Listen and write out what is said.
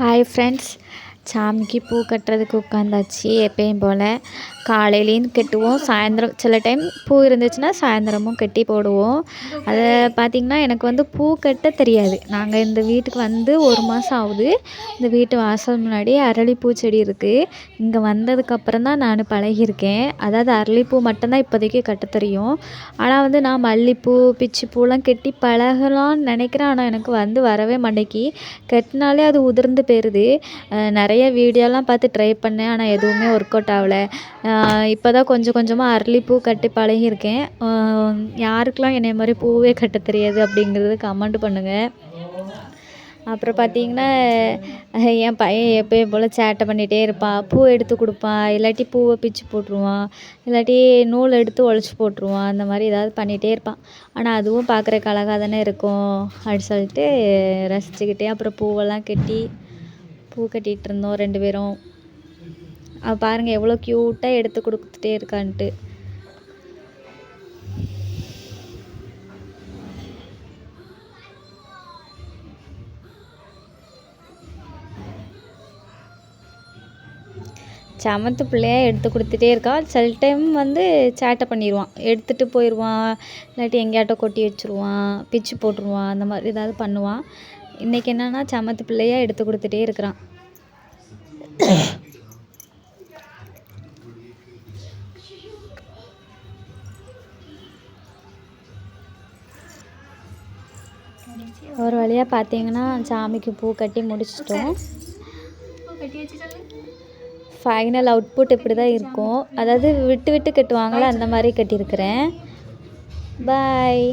Hi friends, சாமிக்கு பூ கட்டுறதுக்கு உட்காந்தாச்சு எப்பயும் போல். காலையிலையும் கட்டுவோம் சாயந்தரம் சில டைம் பூ இருந்துச்சுன்னா சாயந்தரமும் கட்டி போடுவோம். அதை பார்த்திங்கன்னா எனக்கு வந்து பூ கட்ட தெரியாது. நாங்கள் இந்த வீட்டுக்கு வந்து ஒரு மாதம் ஆகுது. இந்த வீட்டு வாசல் முன்னாடி அரளிப்பூ செடி இருக்குது இங்கே வந்ததுக்கப்புறம் தான் நான் பழகியிருக்கேன். அதாவது அரளிப்பூ மட்டும்தான் இப்போதைக்கு கட்ட தெரியும். ஆனால் வந்து நான் மல்லிப்பூ பிச்சிப்பூலாம் கட்டி பழகலாம்னு நினைக்கிறேன். ஆனால் எனக்கு வந்து வரவே மாட்டேங்கி. கட்டினாலே அது உதிர்ந்து போயிடுது நிறைய நிறைய வீடியோலாம் பார்த்து ட்ரை பண்ணேன் ஆனால் எதுவுமே ஒர்க் அவுட் ஆகலை. இப்போ தான் கொஞ்சம் கொஞ்சமாக அரளிப்பூ கட்டி பழகியிருக்கேன். யாருக்கெலாம் என்னைய மாதிரி பூவே கட்ட தெரியாது அப்படிங்கிறது கமெண்ட் பண்ணுங்கள் அப்புறம் பார்த்தீங்கன்னா என் பையன் எப்பயும் போல் சேட்டை பண்ணிகிட்டே இருப்பான். பூ எடுத்து கொடுப்பான் இல்லாட்டி பூவை பிச்சு போட்டுருவான் இல்லாட்டி நூல் எடுத்து ஒழிச்சு போட்டுருவான் அந்த மாதிரி ஏதாவது பண்ணிகிட்டே இருப்பான். ஆனால் அதுவும் பார்க்குறக்கு அழகாக தானே இருக்கும் அப்படி சொல்லிட்டு ரசிச்சுக்கிட்டே அப்புறம் பூவெல்லாம் கட்டி பூ கட்டிகிட்டு இருந்தோம் ரெண்டு பேரும். அவள் பாருங்கள் எவ்வளோ க்யூட்டாக எடுத்து கொடுத்துட்டே இருக்கான்ட்டு. சமத்து பிள்ளையாக எடுத்து கொடுத்துட்டே இருக்கான் சில டைம் வந்து சேட்டை பண்ணிடுவான் எடுத்துகிட்டு போயிடுவான் இல்லாட்டி எங்கேயாட்டோ கொட்டி வச்சுருவான். பிச்சு போட்டுருவான். அந்த மாதிரி ஏதாவது பண்ணுவான். இன்றைக்கி என்னென்னா சமத்து பிள்ளையாக எடுத்து கொடுத்துட்டே இருக்கிறான். ஒரு வழியாக பார்த்தீங்கன்னா சாமிக்கு பூ கட்டி முடிச்சிட்டோம். ஃபைனல் அவுட்புட் இப்படி தான் இருக்கும். அதாவது விட்டு விட்டு கட்டுவாங்களே அந்த மாதிரி கட்டியிருக்கிறேன். பாய்